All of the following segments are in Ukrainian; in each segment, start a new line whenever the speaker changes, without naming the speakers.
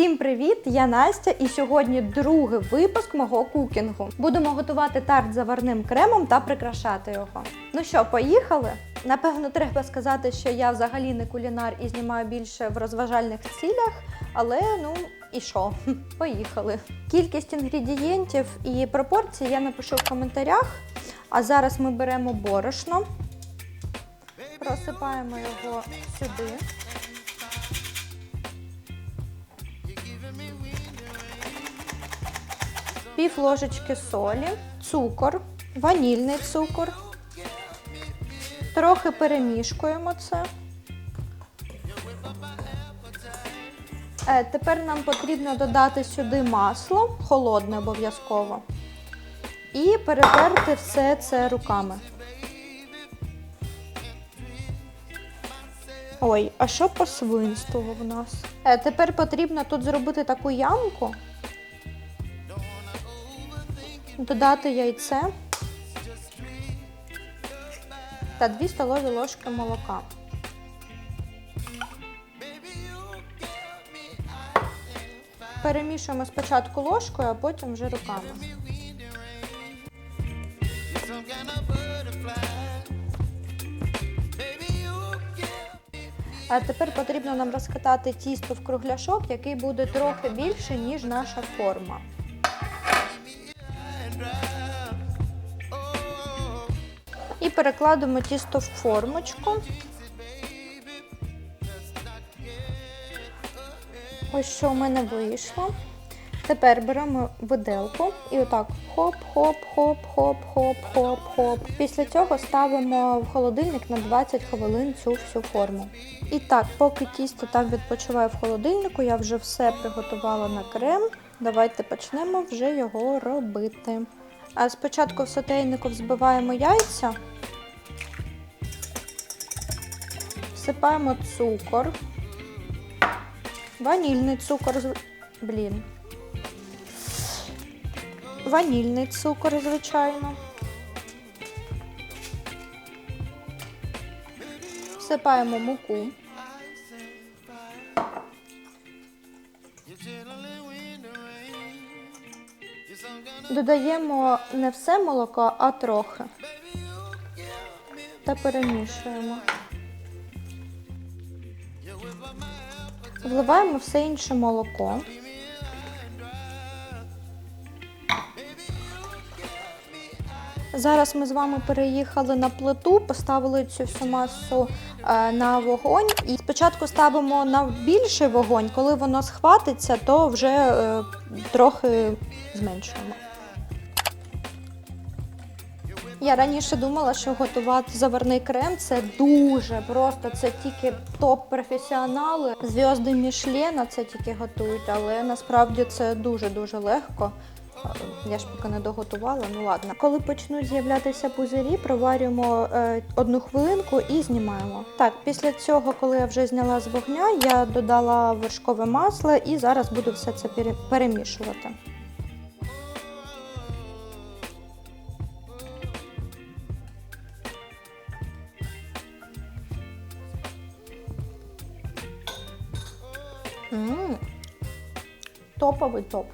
Всім привіт! Я Настя, і сьогодні другий випуск мого кукінгу. Будемо готувати тарт заварним кремом та прикрашати його. Ну що, поїхали? Напевно, треба сказати, що я взагалі не кулінар і знімаю більше в розважальних цілях, але ну і що? Поїхали. Кількість інгредієнтів і пропорції я напишу в коментарях. А зараз ми беремо борошно, просипаємо його сюди. Пів ложечки солі, цукор, ванільний цукор. Трохи перемішкуємо це. Е, Тепер нам потрібно додати сюди масло, холодне обов'язково, і перетерти все це руками. Ой, а що по свинству в нас? Е, Тепер потрібно тут зробити таку ямку, додати яйце та 2 столові ложки молока. Перемішуємо спочатку ложкою, а потім вже руками. А тепер потрібно нам розкатати тісто в кругляшок, який буде трохи більше, ніж наша форма. І перекладемо тісто в формочку. Ось що в мене вийшло. Тепер беремо виделку і отак хоп-хоп-хоп-хоп-хоп-хоп-хоп. Після цього ставимо в холодильник на 20 хвилин цю всю форму. І так, поки тісто там відпочиває в холодильнику, я вже все приготувала на крем. Давайте почнемо вже його робити. Спочатку в сотейнику взбиваємо яйця, всипаємо цукор, ванільний цукор, блін. Ванільний цукор, звичайно. Всипаємо муку. Додаємо не все молоко, а трохи. Та перемішуємо. Вливаємо все інше молоко. Зараз ми з вами переїхали на плиту, поставили цю всю масу е, на вогонь. І спочатку ставимо на більший вогонь, коли воно схватиться, то вже е, трохи зменшуємо. Я раніше думала, що готувати заварний крем це дуже просто. Це тільки топ-професіонали. Зв'язди Мішлена це тільки готують, але насправді це дуже-дуже легко. Я ж поки не доготувала, ну ладно. Коли почнуть з'являтися пузирі, проварюємо е, одну хвилинку і знімаємо. Так, після цього, коли я вже зняла з вогня, я додала вершкове масло і зараз буду все це пере- перемішувати. Топовий топ.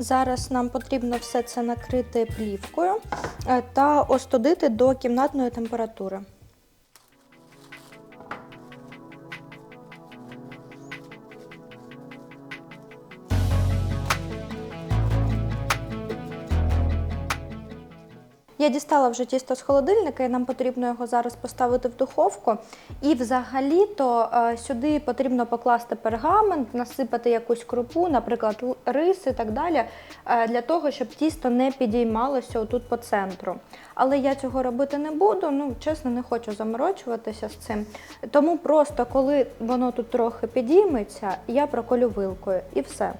Зараз нам потрібно все це накрити плівкою е, та остудити до кімнатної температури. Я дістала вже тісто з холодильника, і нам потрібно його зараз поставити в духовку. І взагалі-то е, сюди потрібно покласти пергамент, насипати якусь крупу, наприклад, рис і так далі, е, для того, щоб тісто не підіймалося отут по центру. Але я цього робити не буду, ну чесно, не хочу заморочуватися з цим. Тому просто коли воно тут трохи підійметься, я проколю вилкою і все.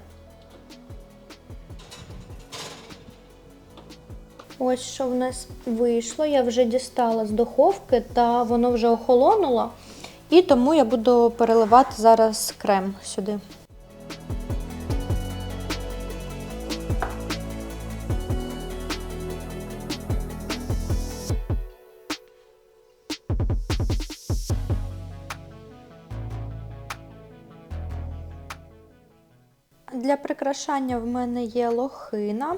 Ось що в нас вийшло. Я вже дістала з духовки, та воно вже охолонуло. І тому я буду переливати зараз крем сюди. Для прикрашання в мене є лохина,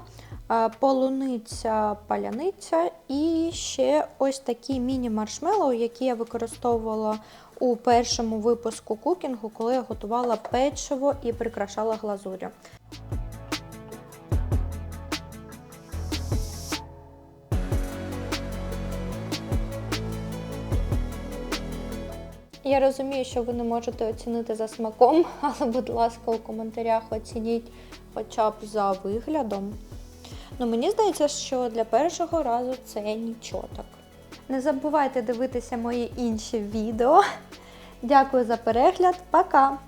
полуниця, паляниця і ще ось такі міні-маршмеллоу, які я використовувала у першому випуску кукінгу, коли я готувала печиво і прикрашала глазурю. Я розумію, що ви не можете оцінити за смаком, але, будь ласка, у коментарях оцініть хоча б за виглядом. Ну, мені здається, що для першого разу це нічого так. Не забувайте дивитися мої інші відео. Дякую за перегляд. Пока!